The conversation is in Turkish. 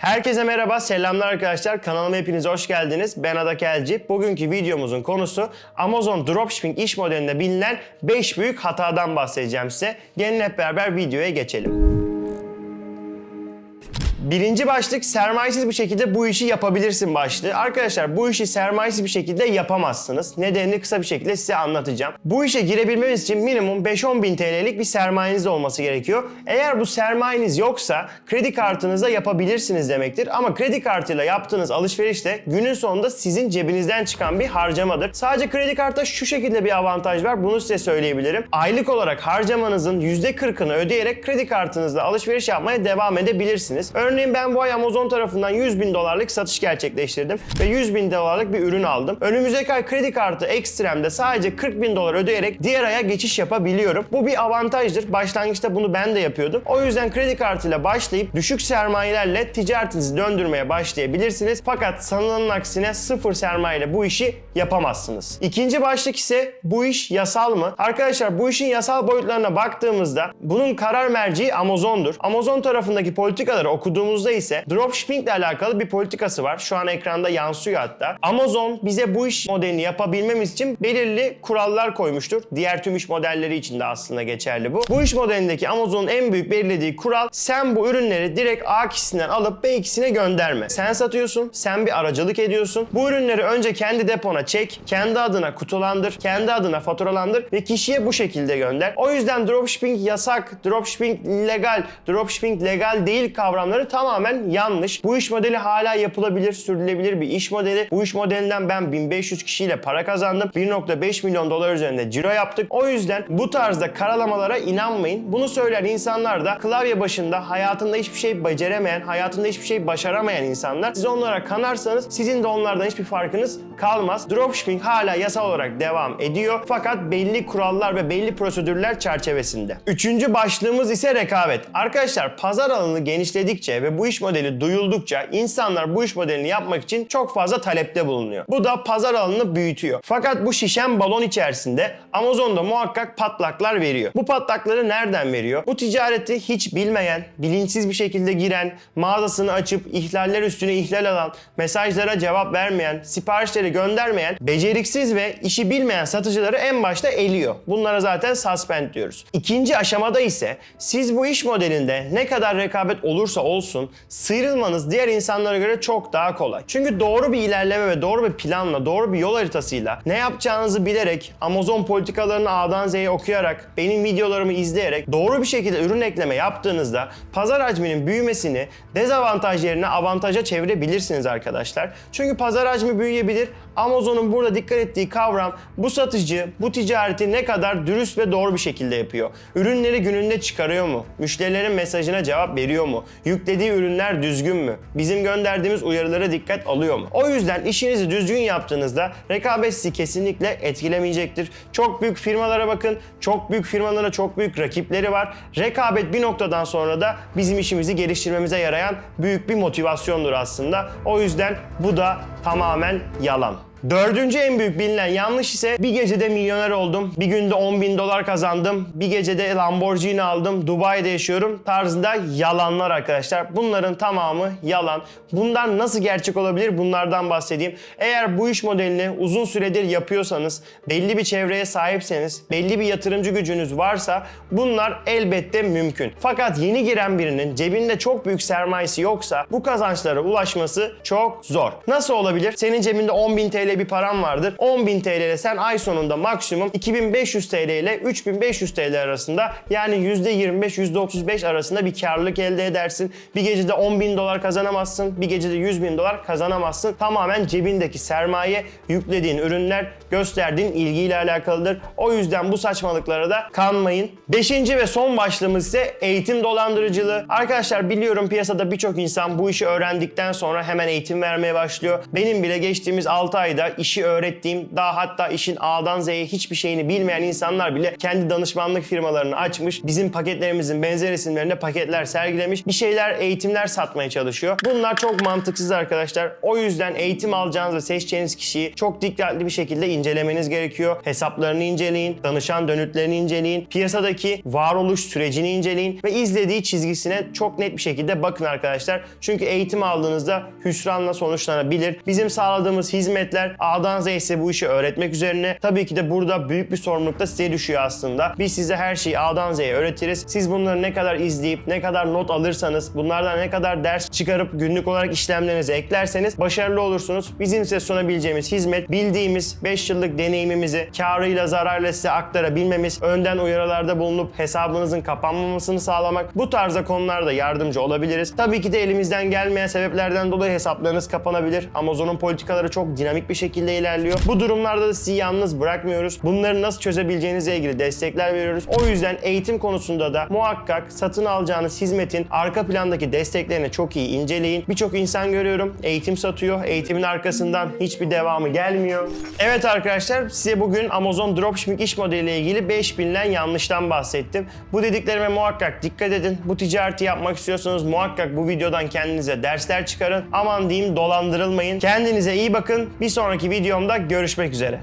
Herkese merhaba, selamlar arkadaşlar. Kanalıma hepiniz hoş geldiniz. Ben Adak Elci. Bugünkü videomuzun konusu Amazon Dropshipping iş modelinde bilinen 5 büyük hatadan bahsedeceğim size. Gelin hep beraber videoya geçelim. Birinci başlık sermayesiz bir şekilde bu işi yapabilirsin başlığı. Arkadaşlar bu işi sermayesiz bir şekilde yapamazsınız. Nedenini kısa bir şekilde size anlatacağım. Bu işe girebilmeniz için minimum 5-10 bin TL'lik bir sermayeniz olması gerekiyor. Eğer bu sermayeniz yoksa kredi kartınızla yapabilirsiniz demektir. Ama kredi kartıyla yaptığınız alışveriş de günün sonunda sizin cebinizden çıkan bir harcamadır. Sadece kredi kartta şu şekilde bir avantaj var. Bunu size söyleyebilirim. Aylık olarak harcamanızın %40'ını ödeyerek kredi kartınızla alışveriş yapmaya devam edebilirsiniz. Örneğin ben bu ay Amazon tarafından 100 bin dolarlık satış gerçekleştirdim ve 100 bin dolarlık bir ürün aldım. Önümüzdeki ay kredi kartı ekstremde sadece 40 bin dolar ödeyerek diğer aya geçiş yapabiliyorum. Bu bir avantajdır. Başlangıçta bunu ben de yapıyordum. O yüzden kredi kartıyla başlayıp düşük sermayelerle ticaretinizi döndürmeye başlayabilirsiniz. Fakat sanılanın aksine sıfır sermayeyle bu işi yapamazsınız. İkinci başlık ise bu iş yasal mı? Arkadaşlar bu işin yasal boyutlarına baktığımızda bunun karar merci Amazon'dur. Amazon tarafındaki politikaları okuduğumuzda ise dropshipping ile alakalı bir politikası var. Şu an ekranda yansıyor hatta. Amazon bize bu iş modelini yapabilmemiz için belirli kurallar koymuştur. Diğer tüm iş modelleri için de aslında geçerli bu. Bu iş modelindeki Amazon'un en büyük belirlediği kural sen bu ürünleri direkt A kişisinden alıp B kişisine gönderme. Sen satıyorsun, sen bir aracılık ediyorsun. Bu ürünleri önce kendi depona çek, kendi adına kutulandır, kendi adına faturalandır ve kişiye bu şekilde gönder. O yüzden dropshipping yasak, dropshipping legal, dropshipping legal değil kavramları tamamen yanlış. Bu iş modeli hala yapılabilir, sürdürülebilir bir iş modeli. Bu iş modelinden ben 1500 kişiyle para kazandım. 1.5 milyon dolar üzerinde ciro yaptık. O yüzden bu tarzda karalamalara inanmayın. Bunu söyleyen insanlar da klavye başında hayatında hiçbir şey beceremeyen, hayatında hiçbir şey başaramayan insanlar. Siz onlara kanarsanız sizin de onlardan hiçbir farkınız kalmaz. Dropshipping hala yasal olarak devam ediyor. Fakat belli kurallar ve belli prosedürler çerçevesinde. Üçüncü başlığımız ise rekabet. Arkadaşlar pazar alanı genişledikçe ve bu iş modeli duyuldukça insanlar bu iş modelini yapmak için çok fazla talepte bulunuyor. Bu da pazar alanını büyütüyor. Fakat bu şişen balon içerisinde Amazon'da muhakkak patlaklar veriyor. Bu patlakları nereden veriyor? Bu ticareti hiç bilmeyen, bilinçsiz bir şekilde giren, mağazasını açıp ihlaller üstüne ihlal alan, mesajlara cevap vermeyen, siparişleri göndermeyen, beceriksiz ve işi bilmeyen satıcıları en başta eliyor. Bunlara zaten suspend diyoruz. İkinci aşamada ise siz bu iş modelinde ne kadar rekabet olursa olsun sıyrılmanız diğer insanlara göre çok daha kolay. Çünkü doğru bir ilerleme ve doğru bir planla, doğru bir yol haritasıyla ne yapacağınızı bilerek, Amazon politikalarını A'dan Z'ye okuyarak, benim videolarımı izleyerek doğru bir şekilde ürün ekleme yaptığınızda pazar hacminin büyümesini dezavantaj yerine avantaja çevirebilirsiniz arkadaşlar. Çünkü pazar hacmi büyüyebilir. Amazon'un burada dikkat ettiği kavram bu satıcı bu ticareti ne kadar dürüst ve doğru bir şekilde yapıyor. Ürünleri gününde çıkarıyor mu? Müşterilerin mesajına cevap veriyor mu? Yüklediği ürünler düzgün mü? Bizim gönderdiğimiz uyarılara dikkat alıyor mu? O yüzden işinizi düzgün yaptığınızda rekabet sizi kesinlikle etkilemeyecektir. Çok büyük firmalara bakın. Çok büyük firmalara çok büyük rakipleri var. Rekabet bir noktadan sonra da bizim işimizi geliştirmemize yarayan büyük bir motivasyondur aslında. O yüzden bu da tamamen yalan. Dördüncü en büyük bilinen yanlış ise bir gecede milyoner oldum, bir günde 10 bin dolar kazandım, bir gecede Lamborghini aldım, Dubai'de yaşıyorum tarzında yalanlar arkadaşlar. Bunların tamamı yalan. Bundan nasıl gerçek olabilir bunlardan bahsedeyim. Eğer bu iş modelini uzun süredir yapıyorsanız, belli bir çevreye sahipseniz, belli bir yatırımcı gücünüz varsa bunlar elbette mümkün. Fakat yeni giren birinin cebinde çok büyük sermayesi yoksa bu kazançlara ulaşması çok zor. Nasıl olabilir? Senin cebinde 10 bin TL bir param vardır. 10.000 TL ile sen ay sonunda maksimum 2500 TL ile 3500 TL arasında yani %25 %35 arasında bir karlılık elde edersin. Bir gecede 10.000 dolar kazanamazsın. Bir gecede 100.000 dolar kazanamazsın. Tamamen cebindeki sermaye, yüklediğin ürünler, gösterdiğin ilgiyle alakalıdır. O yüzden bu saçmalıklara da kanmayın. Beşinci ve son başlığımız ise eğitim dolandırıcılığı. Arkadaşlar biliyorum piyasada birçok insan bu işi öğrendikten sonra hemen eğitim vermeye başlıyor. Benim bile geçtiğimiz 6 ayda ayda işi öğrettiğim, daha hatta işin A'dan Z'ye hiçbir şeyini bilmeyen insanlar bile kendi danışmanlık firmalarını açmış. Bizim paketlerimizin benzer isimlerinde paketler sergilemiş. Bir şeyler, eğitimler satmaya çalışıyor. Bunlar çok mantıksız arkadaşlar. O yüzden eğitim alacağınız ve seçeceğiniz kişiyi çok dikkatli bir şekilde incelemeniz gerekiyor. Hesaplarını inceleyin, danışan dönütlerini inceleyin, piyasadaki varoluş sürecini inceleyin ve izlediği çizgisine çok net bir şekilde bakın arkadaşlar. Çünkü eğitim aldığınızda hüsranla sonuçlanabilir. Bizim sağladığımız hizmetler A'dan Z'ye bu işi öğretmek üzerine. Tabii ki de burada büyük bir sorumluluk da size düşüyor aslında. Biz size her şeyi A'dan Z'ye öğretiriz. Siz bunları ne kadar izleyip, ne kadar not alırsanız, bunlardan ne kadar ders çıkarıp günlük olarak işlemlerinize eklerseniz başarılı olursunuz. Bizim size sunabileceğimiz hizmet bildiğimiz 5 yıllık deneyimimizi karıyla zararla size aktarabilmemiz, önden uyarılarda bulunup hesabınızın kapanmamasını sağlamak bu tarzda konularda yardımcı olabiliriz. Tabii ki de elimizden gelmeyen sebeplerden dolayı hesaplarınız kapanabilir. Amazon'un politikaları çok dinamik bir şekilde ilerliyor. Bu durumlarda da sizi yalnız bırakmıyoruz. Bunları nasıl çözebileceğinizle ilgili destekler veriyoruz. O yüzden eğitim konusunda da muhakkak satın alacağınız hizmetin arka plandaki desteklerini çok iyi inceleyin. Birçok insan görüyorum eğitim satıyor. Eğitimin arkasından hiçbir devamı gelmiyor. Evet arkadaşlar size bugün Amazon Dropshipping iş modeliyle ilgili 5 bilinen yanlıştan bahsettim. Bu dediklerime muhakkak dikkat edin. Bu ticareti yapmak istiyorsanız muhakkak bu videodan kendinize dersler çıkarın. Aman diyeyim dolandırılmayın. Kendinize iyi bakın. Bir sonraki videomda görüşmek üzere.